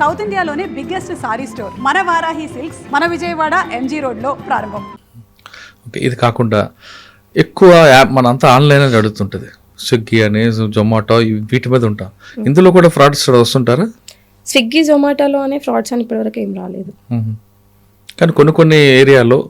South ఇండియాలోనే biggest sorry store మన Varahi silks మన విజయవాడ ఎంజీ రోడ్లో ప్రారంభం. ఓకే ఇది కాకుండా ఎక్కువ యాప్ మనంతా ఆన్లైన్ అని అడుగుతుంటుంది స్విగ్గీ అని జొమాటో ఇవి వీటి మీద ఉంటాం. ఇందులో కూడా ఫ్రాడ్స్ వస్తుంటారా? స్విగ్గీ జొమాటోలో అనే ఫ్రాడ్స్ అని ఇప్పటివరకు ఏం రాలేదు. కానీ కొన్ని కొన్ని ఏరియాలో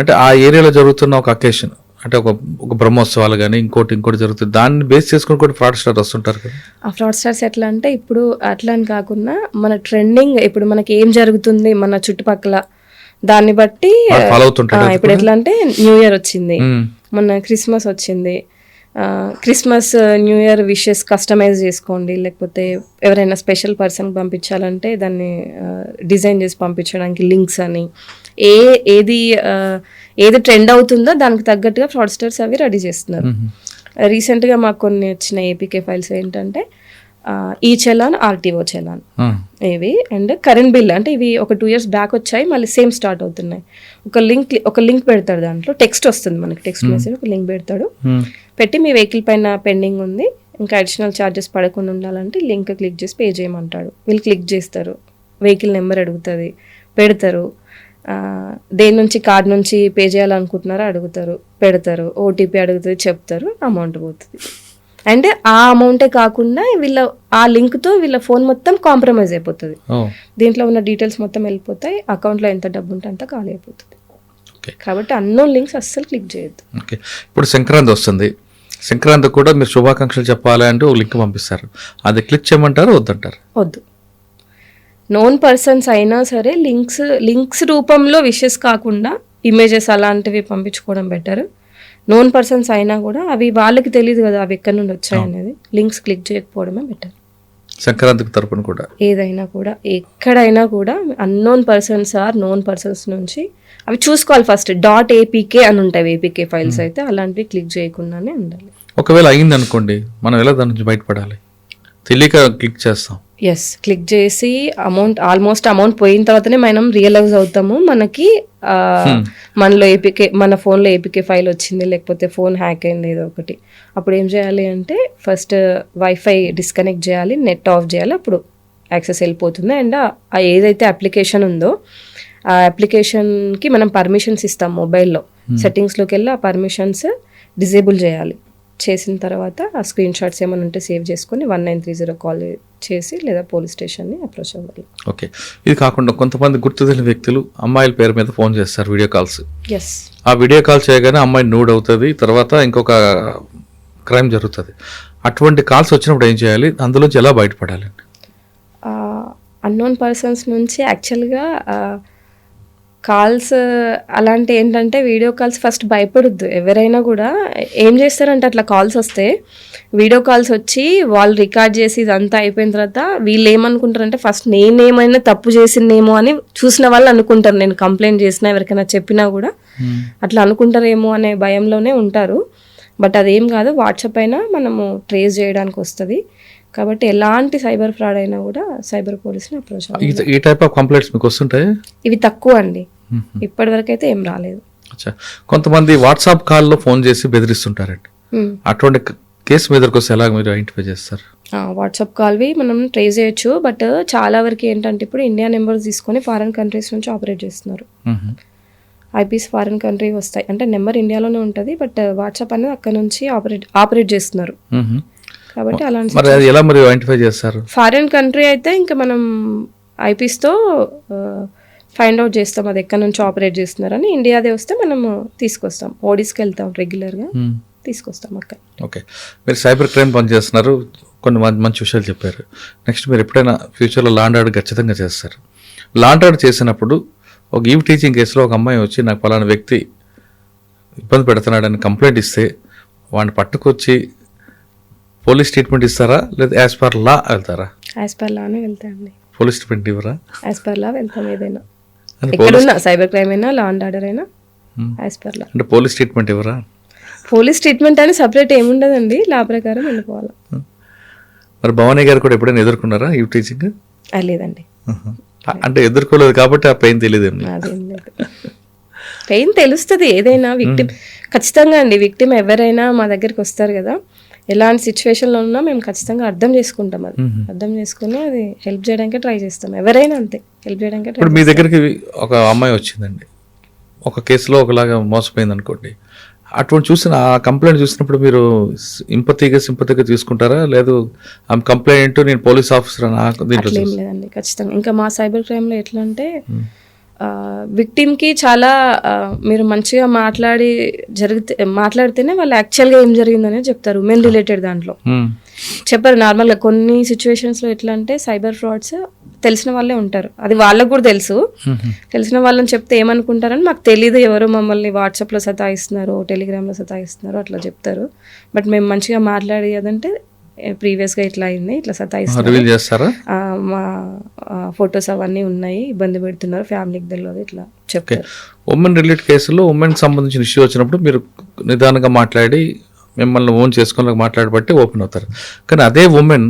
అంటే ఆ ఏరియాలో జరుగుతున్న ఒక అకేషన్ అంటే ఒక ఒక బ్రహ్మోత్సవాలు కానీ ఇంకోటి ఇంకోటి జరుగుతుంది. దాన్ని బేస్ చేసుకుని కూడా ఫ్రాడ్ స్టార్ వస్తుంటారు కదా. ఆ ఫ్రాడ్ స్టార్స్ ఎట్లా అంటే ఇప్పుడు అట్లా అని కాకుండా మన ట్రెండింగ్ ఇప్పుడు మనకి ఏం జరుగుతుంది మన చుట్టుపక్కల దాన్ని బట్టి ఇప్పుడు ఎట్లా అంటే న్యూ ఇయర్ వచ్చింది. మొన్న క్రిస్మస్ వచ్చింది. Christmas new year wishes customize చేసుకోండి. లేకపోతే ఎవరైనా స్పెషల్ పర్సన్ పంపించాలంటే దాన్ని డిజైన్ చేసి పంపించడానికి లింక్స్ అని. ఏ ఏది ఏది ట్రెండ్ అవుతుందో దానికి తగ్గట్టుగా ఫ్రాడ్స్టర్స్ అవి రెడీ చేస్తున్నారు. రీసెంట్గా మాకు కొన్ని వచ్చిన ఏపీకే ఫైల్స్ ఏంటంటే ఈ చలాన్ ఆర్టీఓ చలాన్. ఇవి అండ్ కరెంట్ బిల్ అంటే ఇవి ఒక టూ ఇయర్స్ బ్యాక్ వచ్చాయి మళ్ళీ సేమ్ స్టార్ట్ అవుతున్నాయి. ఒక లింక్ ఒక లింక్ పెడతాడు దాంట్లో టెక్స్ట్ వస్తుంది మనకి టెక్స్ట్ మెసేజ్ ఒక లింక్ పెడతాడు. పెట్టి మీ వెహికల్ పైన పెండింగ్ ఉంది ఇంకా అడిషనల్ ఛార్జెస్ పడకుండా ఉండాలంటే లింక్ క్లిక్ చేసి పే చేయమంటాడు. వీళ్ళు క్లిక్ చేస్తారు వెహికల్ నెంబర్ అడుగుతుంది పెడతారు. దేని నుంచి కార్డ్ నుంచి పే చేయాలనుకుంటున్నారో అడుగుతారు పెడతారు. ఓటీపీ అడుగుతుంది చెప్తారు అమౌంట్ పోతుంది. అంటే ఆ అమౌంటే కాకుండా వీళ్ళ ఆ లింక్తో వీళ్ళ ఫోన్ మొత్తం కాంప్రమైజ్ అయిపోతుంది. దీంట్లో ఉన్న డీటెయిల్స్ మొత్తం వెళ్ళిపోతాయి అకౌంట్లో ఎంత డబ్బు ఉంటే అంత ఖాళీ అయిపోతుంది. కాబట్టి అన్నోన్ లింక్స్ అస్సలు క్లిక్ చేయొద్దు. ఓకే. ఇప్పుడు సంక్రాంతి వస్తుంది. సంక్రాంతి కూడా మీరు శుభాకాంక్షలు చెప్పాలి అంటే ఒక లింక్ పంపిస్తారు. అది క్లిక్ చేయమంటారు వద్దంటారు? వద్దు. నోన్ పర్సన్స్ అయినా సరే లింక్స్ లింక్స్ రూపంలో విషెస్ కాకుండా ఇమేజెస్ అలాంటివి పంపించుకోవడం బెటర్. నోన్ పర్సన్స్ అయినా కూడా అవి వాళ్ళకి తెలియదు కదా అవి ఎక్కడి నుండి వచ్చాయి అనేది. లింక్స్ క్లిక్ చేయకపోవడమే బెటర్ సంక్రాంతికి తరపున కూడా. ఏదైనా కూడా ఎక్కడైనా కూడా unknown persons or known persons నుంచి అవి చూసుకోవాలి ఫస్ట్ డాట్ ఏపీకే అని ఉంటాయి ఏపీకే ఫైల్స్ అయితే అలాంటివి క్లిక్ చేయకుండానే ఉండాలి. ఒకవేళ అయింది అనుకోండి మనం ఎలా దాని నుంచి బయటపడాలి? తెలియక క్లిక్ చేస్తాం. ఎస్ క్లిక్ చేసి అమౌంట్ ఆల్మోస్ట్ అమౌంట్ పోయిన తర్వాతనే మనం రియలైజ్ అవుతాము మనకి ఆ, మనలో ఏపీకే మన ఫోన్లో ఏపీకే ఫైల్ వచ్చింది లేకపోతే ఫోన్ హ్యాక్ అయింది ఏదో ఒకటి. అప్పుడు ఏం చేయాలి అంటే ఫస్ట్ వైఫై డిస్కనెక్ట్ చేయాలి నెట్ ఆఫ్ చేయాలి అప్పుడు యాక్సెస్ వెళ్ళిపోతుంది. అండ్ ఆ ఏదైతే అప్లికేషన్ ఉందో ఆ అప్లికేషన్కి మనం పర్మిషన్స్ ఇస్తాం మొబైల్లో సెట్టింగ్స్లోకి వెళ్ళి ఆ పర్మిషన్స్ డిజేబుల్ చేయాలి. చేసిన తర్వాత ఆ స్క్రీన్ షాట్స్ ఏమైనా ఉంటే సేవ్ చేసుకొని one nine three zero call చేసి లేదా పోలీస్ స్టేషన్ని అప్రోచ్ అవ్వాలి. ఓకే. ఇది కాకుండా కొంతమంది గుర్తు తెలియని వ్యక్తులు అమ్మాయిల పేరు మీద ఫోన్ చేస్తారు వీడియో కాల్స్. ఎస్ ఆ వీడియో కాల్ చేయగానే అమ్మాయి నూడ్ అవుతుంది తర్వాత ఇంకొక క్రైమ్ జరుగుతుంది. అటువంటి కాల్స్ వచ్చినప్పుడు ఏం చేయాలి? అందులోంచి ఎలా బయటపడాలి అన్నోన్ పర్సన్స్ నుంచి యాక్చువల్గా కాల్స్ అలాంటి ఏంటంటే వీడియో కాల్స్ ఫస్ట్ భయపడొద్దు. ఎవరైనా కూడా ఏం చేస్తారంటే అట్లా కాల్స్ వస్తే వీడియో కాల్స్ వచ్చి వాళ్ళు రికార్డ్ చేసి ఇదంతా అయిపోయిన తర్వాత వీళ్ళు ఏమనుకుంటారంటే ఫస్ట్ నేనేమైనా తప్పు చేసిందేమో అని చూసిన వాళ్ళు అనుకుంటారు. నేను కంప్లైంట్ చేసినా ఎవరికైనా చెప్పినా కూడా అట్లా అనుకుంటారేమో అనే భయంలోనే ఉంటారు. బట్ అదేం కాదు వాట్సాప్ అయినా మనము ట్రేస్ చేయడానికి వస్తుంది. కాబట్టి ఎలాంటి సైబర్ ఫ్రాడ్ అయినా కూడా సైబర్ పోలీస్ని అప్రోచ్ అవ్వాలి. ఈ- టైప్ ఆఫ్ కంప్లైంట్స్ మీకు వస్తుంటాయి? ఇవి తక్కువ అండి. ఇప్పటివరకు అయితే ఏం రాలేదు. కొంతమంది వాట్సాప్ కాల్లో ఫోన్ చేసి బెదిరిస్తుంటారండి. అటువంటి కేసు మీ దగ్గరకు వస్తే ఎలా మీరు ఐడెంటిఫై చేస్తారు? వాట్సాప్ కాల్వి మనం ట్రేస్ చేయొచ్చు. బట్ చాలా వరకు ఏంటంటే ఇప్పుడు ఇండియా నెంబర్స్ తీసుకొని ఫారెన్ కంట్రీస్ నుంచి ఆపరేట్ చేస్తున్నారు. ఐపీస్ ఫారెన్ కంట్రీ వస్తాయి. అంటే నెంబర్ ఇండియాలోనే ఉంటుంది బట్ వాట్సాప్ అనేది అక్కడ నుంచి ఆపరేట్ ఆపరేట్ చేస్తున్నారు. కాబట్టి అలాంటి మరి అది ఎలా మరి ఐడెంటిఫై చేస్తారు? ఫారిన్ కంట్రీ అయితే ఇంకా మనం ఐపీస్తో ఫైండ్ అవుట్ చేస్తాం అది ఎక్కడి నుంచి ఆపరేట్ చేస్తున్నారని. ఇండియాదే వస్తే మనము తీసుకొస్తాం. ఓడీస్కి వెళ్తాం రెగ్యులర్గా మ్మ్. తీసుకొస్తాం అక్కడ. ఓకే మీరు సైబర్ క్రైమ్ పనిచేస్తున్నారు. కొన్ని మంచి మంచి విషయాలు చెప్పారు. నెక్స్ట్ మీరు ఎప్పుడైనా ఫ్యూచర్లో లాండ్ ఆర్డర్ ఖచ్చితంగా చేస్తారు. లాండ్ ఆర్డర్ చేసినప్పుడు ఒక ఈవ్ టీచింగ్ కేసులో ఒక అమ్మాయి వచ్చి నాకు పలానా వ్యక్తి ఇబ్బంది పెడుతున్నాడని కంప్లైంట్ ఇస్తే వాడిని పట్టుకొచ్చి పోలీస్ ట్రీట్మెంట్ ఇస్తారా? లేదా యాజ్ పర్ లా వెళ్తారా? యాజ్ పర్ లానే వెళ్తామండి పోలీస్ ట్రీట్మెంట్ ఇవ్వరా? యాజ్ పర్ లా వెళ్తాం ఏదైనా. ఎక్కడున్నా సైబర్ క్రైమ్ అయినా లా అండ్ ఆర్డర్ అయినా Hmm. యాజ్ పర్ లా అంటే పోలీస్ ట్రీట్మెంట్ ఇవ్వరా? పోలీస్ ట్రీట్మెంట్ అని సపరేట్ ఏముండదండి. లా ప్రకారం వెళ్ళిపోవాలి. మరి భవానీ గారు కూడా ఎప్పుడైనా ఎదుర్కొన్నారా ఈవ్ టీచింగ్ లేదండి. అంటే ఎదుర్కోలేదు కాబట్టి ఆ పెయిన్ తెలియదు పెయిన్ తెలుస్తుంది ఏదైనా విక్టిమ్ ఖచ్చితంగా అండి విక్టిమ్ ఎవరైనా మా దగ్గరికి వస్తారు కదా. ఎలాంటి సిచ్యువేషన్లో ఉన్నా మేము ఖచ్చితంగా అర్థం చేసుకుంటాం అది. అర్థం చేసుకుని అది హెల్ప్ చేయడానికే ట్రై చేస్తాం. ఎవరైనా అంతే హెల్ప్ చేయడానికే ఇప్పుడు మీ దగ్గరికి ఒక అమ్మాయి వచ్చిందండి. ఒక కేసులో ఒకలాగా మోసపోయింది అనుకోండి. అటువంటి చూసిన ఆ కంప్లైంట్ చూసినప్పుడు మీరు ఇంపతిగా సింపతిగా తీసుకుంటారా? లేదు ఆమె కంప్లైంట్ నేను పోలీస్ ఆఫీసర్ నాకు దీంట్లో లేదండి ఖచ్చితంగా. ఇంకా మా సైబర్ క్రైమ్లో ఎట్లా అంటే విక్టిమ్కి చాలా మీరు మంచిగా మాట్లాడి జరిగితే మాట్లాడితేనే వాళ్ళు యాక్చువల్గా ఏం జరిగిందనే చెప్తారు ఉమెన్ రిలేటెడ్ దాంట్లో. మ్మ్. చెప్పరు నార్మల్గా కొన్ని సిచ్యువేషన్స్లో ఎట్లా అంటే సైబర్ ఫ్రాడ్స్ తెలిసిన వాళ్ళే ఉంటారు. అది వాళ్ళకు కూడా తెలుసు. తెలిసిన వాళ్ళని చెప్తే ఏమనుకుంటారని మాకు తెలియదు ఎవరు మమ్మల్ని వాట్సాప్లో సతాయిస్తున్నారు టెలిగ్రామ్లో సతాయిస్తున్నారు అట్లా చెప్తారు. బట్ మేము మంచిగా మాట్లాడి అదంటే ప్రీవియస్గా ఇట్లా అయింది ఇట్లా ఆ, మా ఫొటోస్ అవన్నీ ఉన్నాయి ఇబ్బంది పెడుతున్నారు ఫ్యామిలీకి తెలియదు ఇట్లా చెప్తారు. ఉమెన్ రిలేటెడ్ కేసులో ఉమెన్కి సంబంధించిన ఇష్యూ వచ్చినప్పుడు మీరు నిదానంగా మాట్లాడి మిమ్మల్ని ఓన్ చేసుకుని మాట్లాడబట్టి ఓపెన్ అవుతారు. కానీ అదే ఉమెన్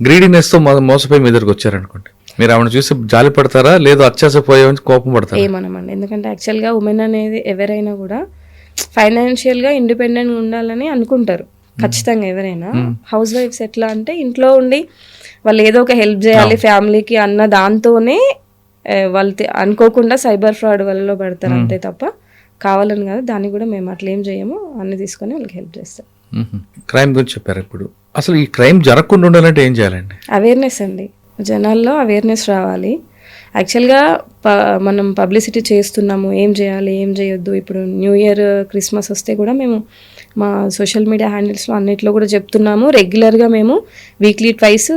గ్రీడీనెస్తో మోసపోయి మీ దగ్గరికి వచ్చారనుకోండి. మీరు ఆవిడ చూసి జాలి పడతారా? లేదు అత్యాసపోయే కోపం పడతారా? ఏమనమండి. ఎందుకంటే యాక్చువల్గా ఉమెన్ అనేది ఎవరైనా కూడా ఫైనాన్షియల్గా ఇండిపెండెంట్ ఉండాలని అనుకుంటారు. ఖచ్చితంగా ఎవరైనా. హౌస్ వైఫ్స్ ఎట్లా అంటే ఇంట్లో ఉండి వాళ్ళు ఏదో ఒక హెల్ప్ చేయాలి ఫ్యామిలీకి అన్న దాంతోనే వాళ్ళు అనుకోకుండా సైబర్ ఫ్రాడ్ వల్ల పడతారు అంతే తప్ప కావాలని కాదు. దాన్ని కూడా మేము అట్లా ఏం చేయము. అన్ని తీసుకొని వాళ్ళకి హెల్ప్ చేస్తాం. క్రైమ్ గురించి చెప్పారు ఇప్పుడు. అసలు ఈ క్రైమ్ జరగకుండా ఉండాలంటే ఏం చేయాలండి? అవేర్నెస్ అండి. జనాల్లో అవేర్నెస్ రావాలి. యాక్చువల్గా ప మనం పబ్లిసిటీ చేస్తున్నాము. ఏం చేయాలి ఏం చేయొద్దు. ఇప్పుడు న్యూ ఇయర్ క్రిస్మస్ వస్తే కూడా మేము మా సోషల్ మీడియా హ్యాండిల్స్లో అన్నిట్లో కూడా చెప్తున్నాము. రెగ్యులర్గా మేము weekly twice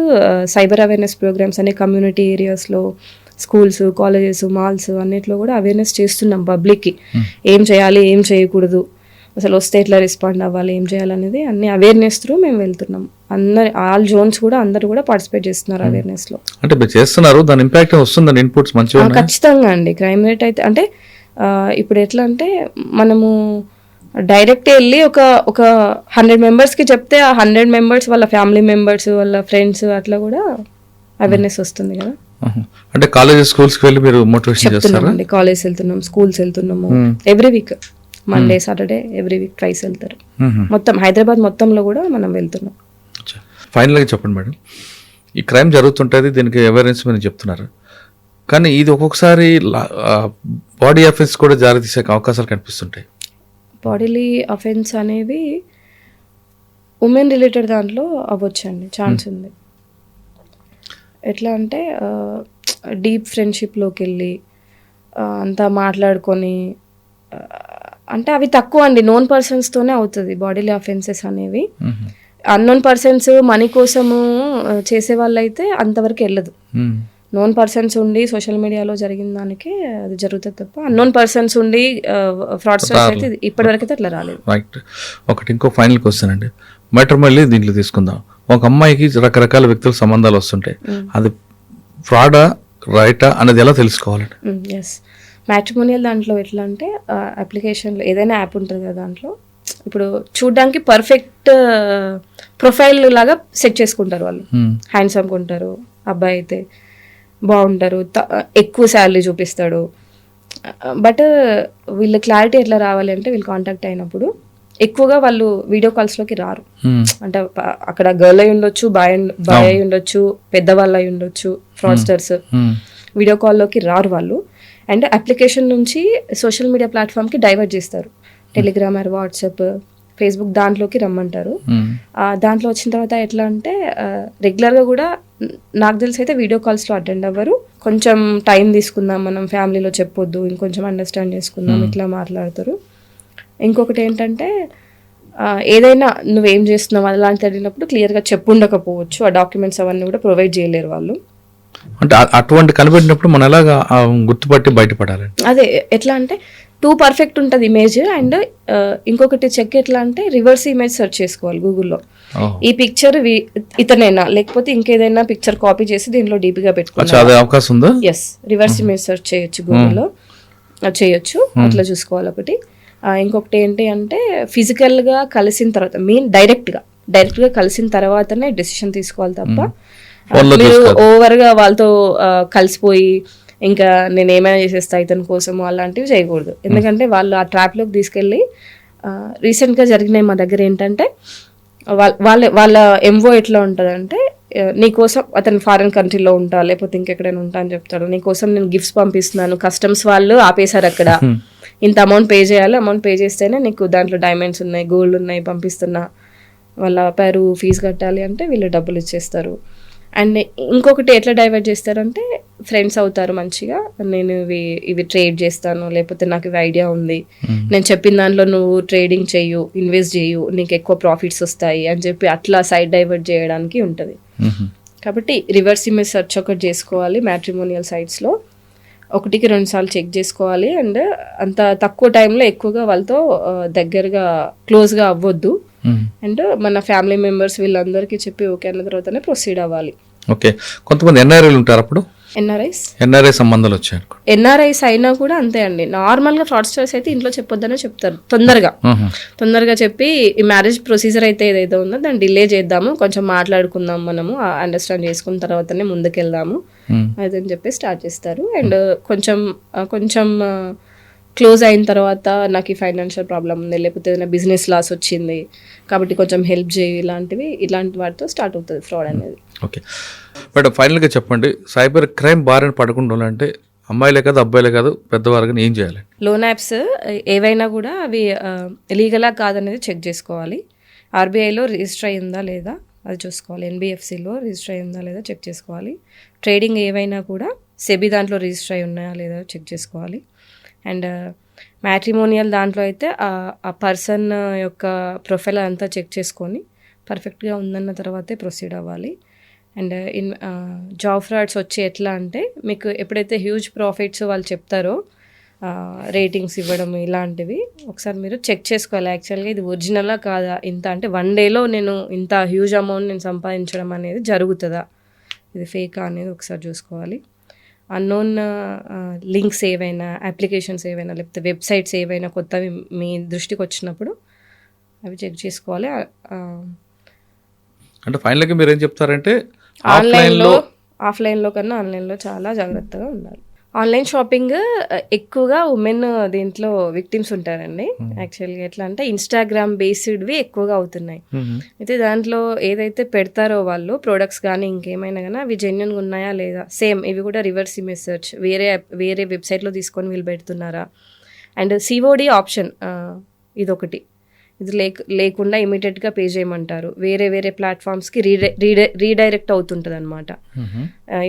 cyber awareness programs అనే కమ్యూనిటీ ఏరియాస్లో స్కూల్స్ కాలేజెస్ మాల్స్ అన్నిట్లో కూడా అవేర్నెస్ చేస్తున్నాం పబ్లిక్కి. ఏం చేయాలి ఏం చేయకూడదు అసలు వస్తే ఎట్లా రెస్పాండ్ అవ్వాలి ఏం చేయాలనేది అన్ని అవేర్నెస్ త్రూ మేము వెళ్తున్నాం. అందరి ఆల్ జోన్స్ కూడా అందరు కూడా పార్టిసిపేట్ చేస్తున్నారు అవేర్నెస్లో అంటే మీరు చేస్తున్నారు దాని ఇంపాక్ట్ వస్తుందండి ఇన్పుట్స్ మంచిగా ఖచ్చితంగా అండి. క్రైమ్ రేట్ అయితే అంటే ఇప్పుడు ఎట్లా అంటే మనము డైరెక్ట్ వెళ్ళి ఒక ఒక హండ్రెడ్ మెంబర్స్కి చెప్తే ఆ హండ్రెడ్ మెంబర్స్ వాళ్ళ ఫ్యామిలీ మెంబర్స్ వాళ్ళ ఫ్రెండ్స్ అట్లా కూడా అవేర్నెస్ వస్తుంది కదా. అంటే కాలేజెస్ స్కూల్స్కి వెళ్ళి మీరు మోటివేషన్ చేస్తారా? కాలేజ్ వెళ్తున్నాం స్కూల్స్ వెళ్తున్నాము. Every week Monday Saturday every week twice వెళ్తారు. మ్మ్. మొత్తం హైదరాబాద్ మొత్తంలో కూడా మనం వెళ్తున్నాం. ఫైనల్గా చెప్పండి మేడం. ఈ క్రైమ్ జరుగుతుంటుంది దీనికి అవేర్నెస్ మీరు చెప్తున్నారు. కానీ ఇది ఒక్కొక్కసారి బాడీ అఫెన్స్ కూడా జారీ తీసే అవకాశాలు కనిపిస్తుంటాయి. బాడీలీ అఫెన్స్ అనేవి ఉమెన్ రిలేటెడ్ దాంట్లో అవ్వచ్చండి ఛాన్స్ ఉంది ఎట్లా అంటే డీప్ ఫ్రెండ్షిప్లోకి వెళ్ళి అంతా మాట్లాడుకొని అంటే అవి తక్కువ అండి నోన్ పర్సన్స్తోనే అవుతుంది బాడీలీ అఫెన్సెస్ అనేవి. అన్నోన్ పర్సన్స్ మనీ కోసము చేసే వాళ్ళైతే అంతవరకు వెళ్ళదు. నోన్ పర్సన్స్ ఉండి సోషల్ మీడియాలో జరిగిన దానికి అది జరుగుతుంది తప్ప అన్నోన్ పర్సన్స్ ఉండి ఫ్రాడ్స్టర్స్ అయితే ఇప్పటివరకు అయితే అట్లా రాలేదు. రైట్ ఒకటి ఇంకో ఫైనల్ క్వశ్చన్ అండి. మెటర్ మళ్ళీ దీంట్లో తీసుకుందాం. ఒక అమ్మాయికి రకరకాల వ్యక్తుల సంబంధాలు వస్తుంటాయి. అది ఫ్రాడా రైటా అనేది ఎలా తెలుసుకోవాలండి? ఎస్ మ్యాట్రిమోనియల్ దాంట్లో ఎట్లా అంటే అప్లికేషన్లో ఏదైనా యాప్ ఉంటుంది కదా దాంట్లో ఇప్పుడు చూడ్డానికి పర్ఫెక్ట్ ప్రొఫైల్ లాగా సెట్ చేసుకుంటారు వాళ్ళు. మ్మ్. హ్యాండ్సమ్గా ఉంటారు అబ్బాయి అయితే. బాగుంటారు. ఎక్కువ శాలరీ చూపిస్తాడు. బట్ వీళ్ళ క్లారిటీ ఎట్లా రావాలి అంటే వీళ్ళు కాంటాక్ట్ అయినప్పుడు ఎక్కువగా వాళ్ళు వీడియో కాల్స్లోకి రారు. అంటే అక్కడ గర్ల్ అయి ఉండొచ్చు బాయ్ బాయ్ అయి ఉండొచ్చు పెద్దవాళ్ళు అయి ఉండొచ్చు ఫ్రాడ్స్టర్స్. వీడియో కాల్లోకి రారు వాళ్ళు. అండ్ అప్లికేషన్ నుంచి సోషల్ మీడియా ప్లాట్ఫామ్కి డైవర్ట్ చేస్తారు. టెలిగ్రామ్ ఆర్ వాట్సాప్ ఫేస్బుక్ దాంట్లోకి రమ్మంటారు. దాంట్లో వచ్చిన తర్వాత ఎట్లా అంటే రెగ్యులర్గా కూడా నాకు తెలిసి అయితే వీడియో కాల్స్లో అటెండ్ అవ్వరు. కొంచెం టైం తీసుకుందాం మనం ఫ్యామిలీలో చెప్పొద్దు ఇంకొంచెం అండర్స్టాండ్ చేసుకుందాం ఇట్లా మాట్లాడతారు. ఇంకొకటి ఏంటంటే ఏదైనా నువ్వేం చేస్తున్నావు అలాంటిది అడిగినప్పుడు క్లియర్గా చెప్పుండకపోవచ్చు. ఆ డాక్యుమెంట్స్ అవన్నీ కూడా ప్రొవైడ్ చేయలేరు వాళ్ళు. అంటే అటువంటి కనిపెట్టినప్పుడు మనం ఎలాగా గుర్తుపట్టి బయటపడాలండి. అదే ఎట్లా అంటే టూ పర్ఫెక్ట్ ఉంటుంది ఇమేజ్ అండ్ ఇంకొకటి చెక్ ఎట్లా అంటే రివర్స్ ఇమేజ్ సెర్చ్ చేసుకోవాలి గూగుల్లో. ఈ పిక్చర్ ఇతనైనా లేకపోతే ఇంకేదైనా పిక్చర్ కాపీ చేసి దీనిలో డీపీగా పెట్టుకోవాలి అవకాశం ఉందా? ఎస్ రివర్స్ ఇమేజ్ సెర్చ్ చేయొచ్చు గూగుల్లో. చేయొచ్చు అట్లా చూసుకోవాలి ఒకటి. ఇంకొకటి ఏంటి అంటే physical గా కలిసిన తర్వాత మీన్ డైరెక్ట్గా డైరెక్ట్గా కలిసిన తర్వాతనే డెసిషన్ తీసుకోవాలి తప్ప మీరు. ఓవర్గా వాళ్ళతో కలిసిపోయి ఇంకా నేను ఏమైనా చేసేస్తా ఇతని కోసము అలాంటివి చేయకూడదు. ఎందుకంటే వాళ్ళు ఆ ట్రాప్లోకి తీసుకెళ్ళి రీసెంట్గా జరిగినాయి మా దగ్గర ఏంటంటే వాళ్ళ వాళ్ళ వాళ్ళ ఎంఓ ఎట్లా ఉంటుందంటే నీకోసం అతను ఫారెన్ కంట్రీలో ఉంటా లేకపోతే ఇంకెక్కడైనా ఉంటా అని చెప్తాడు. నీకోసం నేను గిఫ్ట్స్ పంపిస్తున్నాను కస్టమ్స్ వాళ్ళు ఆపేశారు అక్కడ. ఇంత అమౌంట్ పే చేయాలి అమౌంట్ పే చేస్తేనే నీకు దాంట్లో డైమండ్స్ ఉన్నాయి గోల్డ్ ఉన్నాయి పంపిస్తున్నా. వాళ్ళ పేరు ఫీజు కట్టాలి అంటే వీళ్ళు డబ్బులు ఇచ్చేస్తారు. అండ్ ఇంకొకటి ఎట్లా డైవర్ట్ చేస్తారంటే ఫ్రెండ్స్ అవుతారు మంచిగా. నేను ఇవి ఇవి ట్రేడ్ చేస్తాను లేకపోతే నాకు ఇవి ఐడియా ఉంది. నేను చెప్పిన దాంట్లో నువ్వు ట్రేడింగ్ చెయ్యు ఇన్వెస్ట్ చేయు నీకు ఎక్కువ ప్రాఫిట్స్ వస్తాయి అని చెప్పి అట్లా సైడ్ డైవర్ట్ చేయడానికి ఉంటుంది. కాబట్టి రివర్స్ ఇమేజ్ సెర్చ్ ఒకటి చేసుకోవాలి మ్యాట్రిమోనియల్ సైట్స్లో ఒకటికి రెండు సార్లు చెక్ చేసుకోవాలి అండ్ అంత తక్కువ టైంలో ఎక్కువగా వాళ్ళతో దగ్గరగా క్లోజ్గా అవ్వద్దు. అండ్ మన ఫ్యామిలీ మెంబర్స్ వీళ్ళందరికీ చెప్పి ఓకే అన్న తర్వాతనే ప్రొసీడ్ అవ్వాలి. ఓకే. కొంతమంది ఎన్ఆర్ఐలు ఉంటారు అప్పుడు? ఎన్ఆర్ఐస్? ఎన్ఆర్ఐ సంబంధాలు వచ్చాయి ఎన్ఆర్ఐస్ అయినా కూడా అంతే అండి. నార్మల్గా ఫ్రాడ్స్టర్స్ అయితే ఇంట్లో చెప్పొద్దనే చెప్తారు. తొందరగా. మ్మ్. తొందరగా చెప్పి ఈ మ్యారేజ్ ప్రొసీజర్ అయితే ఏదైతే ఉందో దాన్ని డిలే చేద్దాము కొంచెం మాట్లాడుకుందాం మనము అండర్స్టాండ్ చేసుకున్న తర్వాతనే ముందుకెళ్దాము మ్మ్. అదని చెప్పి స్టార్ట్ చేస్తారు. అండ్ కొంచెం కొంచెం క్లోజ్ అయిన తర్వాత నాకు ఈ ఫైనాన్షియల్ ప్రాబ్లం ఉంది లేకపోతే ఏదైనా బిజినెస్ లాస్ వచ్చింది కాబట్టి కొంచెం హెల్ప్ చేయి ఇలాంటివి ఇలాంటి వాటితో స్టార్ట్ అవుతుంది ఫ్రాడ్ అనేది. ఓకే. మేడం ఫైనల్గా చెప్పండి సైబర్ క్రైమ్ బారిన పడకుండా ఉండాలంటే అమ్మాయిలే కాదు అబ్బాయిలే కాదు పెద్దవారు కానీ ఏం చేయాలి? లోన్ యాప్స్ ఏవైనా కూడా అవి లీగలా కాదనేది చెక్ చేసుకోవాలి. ఆర్బీఐలో రిజిస్టర్ అయిందా లేదా అది చూసుకోవాలి. ఎన్బిఎఫ్సిలో రిజిస్టర్ అయిందా లేదా చెక్ చేసుకోవాలి. ట్రేడింగ్ ఏవైనా కూడా సెబీ దాంట్లో రిజిస్టర్ అయి ఉన్నాయా లేదా చెక్ చేసుకోవాలి. అండ్ uh, మ్యాట్రిమోనియల్ దాంట్లో అయితే ఆ- పర్సన్ uh, యొక్క ప్రొఫైల్ అంతా చెక్ చేసుకొని పర్ఫెక్ట్గా ఉందన్న తర్వాతే ప్రొసీడ్ అవ్వాలి. అండ్ ఇన్ జాబ్ ఫ్రాడ్స్ వచ్చి ఎట్లా అంటే మీకు ఎప్పుడైతే హ్యూజ్ ప్రాఫిట్స్ వాళ్ళు చెప్తారో రేటింగ్స్ ఇవ్వడం ఇలాంటివి ఒకసారి మీరు చెక్ చేసుకోవాలి. యాక్చువల్గా ఇది ఒరిజినలా కాదా? ఇంత అంటే వన్ డేలో నేను ఇంత హ్యూజ్ అమౌంట్ నేను సంపాదించడం అనేది జరుగుతుందా? ఇది ఫేకా అనేది ఒకసారి చూసుకోవాలి. అన్నోన్ లింక్స్ ఏవైనా అప్లికేషన్స్ ఏవైనా లేకపోతే వెబ్సైట్స్ ఏవైనా కొత్తవి మీ దృష్టికి వచ్చినప్పుడు అవి చెక్ చేసుకోవాలి. అంటే ఫైనల్గా మీరు ఏం చెప్తారంటే ఆన్లైన్లో ఆఫ్లైన్లో కన్నా ఆన్లైన్లో చాలా జాగ్రత్తగా ఉండాలి. ఆన్లైన్ షాపింగ్ ఎక్కువగా ఉమెన్ దీంట్లో విక్టిమ్స్ ఉంటారండి. యాక్చువల్గా ఎట్లా అంటే ఇన్స్టాగ్రామ్ బేస్డ్వి ఎక్కువగా అవుతున్నాయి. అయితే దాంట్లో ఏదైతే పెడతారో వాళ్ళు ప్రోడక్ట్స్ కానీ ఇంకేమైనా కానీ అవి జెన్యున్గా ఉన్నాయా లేదా? సేమ్ ఇవి కూడా రివర్స్ ఇమేజ్ సెర్చ్ వేరే వేరే వెబ్సైట్లో తీసుకొని వీళ్ళు పెడుతున్నారా? అండ్ సిఓడి ఆప్షన్ ఇదొకటి. ఇది లేక లేకుండా ఇమీడియట్గా పే చేయమంటారు. వేరే వేరే ప్లాట్ఫామ్స్కి రీడై రీడై రీడైరెక్ట్ అవుతుంటుంది అనమాట.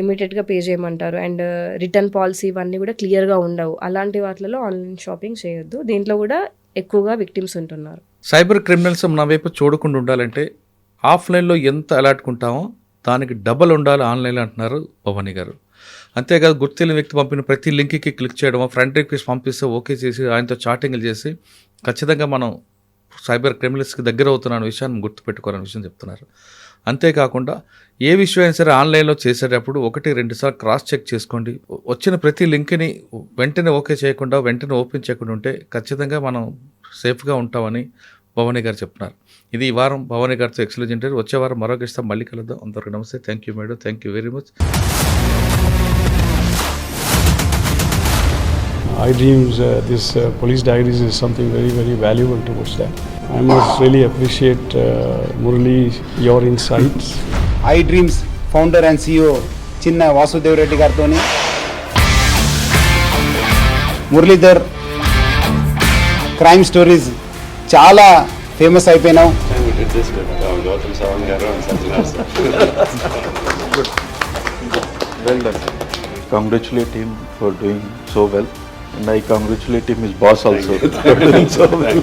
ఇమీడియట్గా పే చేయమంటారు. అండ్ రిటర్న్ పాలసీ ఇవన్నీ కూడా క్లియర్గా ఉండవు. అలాంటి వాటిలలో ఆన్లైన్ షాపింగ్ చేయొద్దు. దీంట్లో కూడా ఎక్కువగా విక్టిమ్స్ ఉంటున్నారు. సైబర్ క్రిమినల్స్ మన వైపు చూడకుండా ఉండాలంటే ఆఫ్లైన్లో ఎంత అలర్ట్గా ఉంటామో దానికి డబల్ ఉండాలి ఆన్లైన్లో అంటున్నారు భవానీ గారు. అంతేకాదు గుర్తిన వ్యక్తి పంపిన ప్రతి లింక్కి క్లిక్ చేయడం ఫ్రంట్ రిక్వెస్ట్ పంపిస్తే ఓకే చేసి ఆయనతో చాటింగ్లు చేసి ఖచ్చితంగా మనం సైబర్ క్రిమినల్స్కి దగ్గర అవుతున్న విషయాన్ని గుర్తుపెట్టుకోవాలనే విషయం చెప్తున్నారు. అంతేకాకుండా ఏ విషయం అయినా సరే ఆన్లైన్లో చేసేటప్పుడు ఒకటి రెండు సార్లు క్రాస్ చెక్ చేసుకోండి. వచ్చిన ప్రతి లింక్ని వెంటనే ఓకే చేయకుండా వెంటనే ఓపెన్ చేయకుండా ఉంటే ఖచ్చితంగా మనం సేఫ్గా ఉంటామని భవానీ గారు చెప్తున్నారు. ఇది ఈ వారం భవానీ గారితో ఎక్సలెంట్ ఇంటర్వ్యూ. వచ్చే వారం మరొక ఇస్తాం. మళ్ళీ కలుద్దాం. అందరికీ నమస్తే. Thank you madam. Thank you very much. I uh, this uh, police diaries is something very, very valuable towards that. I must really appreciate uh, Murali, your insights. I dreams founder and CEO Chinna Vasudev Reddy గారితో Muralidhar crime stories చాలా famous అయిపోయినావు we did this with uh, Gautam Sawant garu and Sajjan sir. Well done. Congratulate him for doing so well. And I congratulate him, his boss also, for doing so well.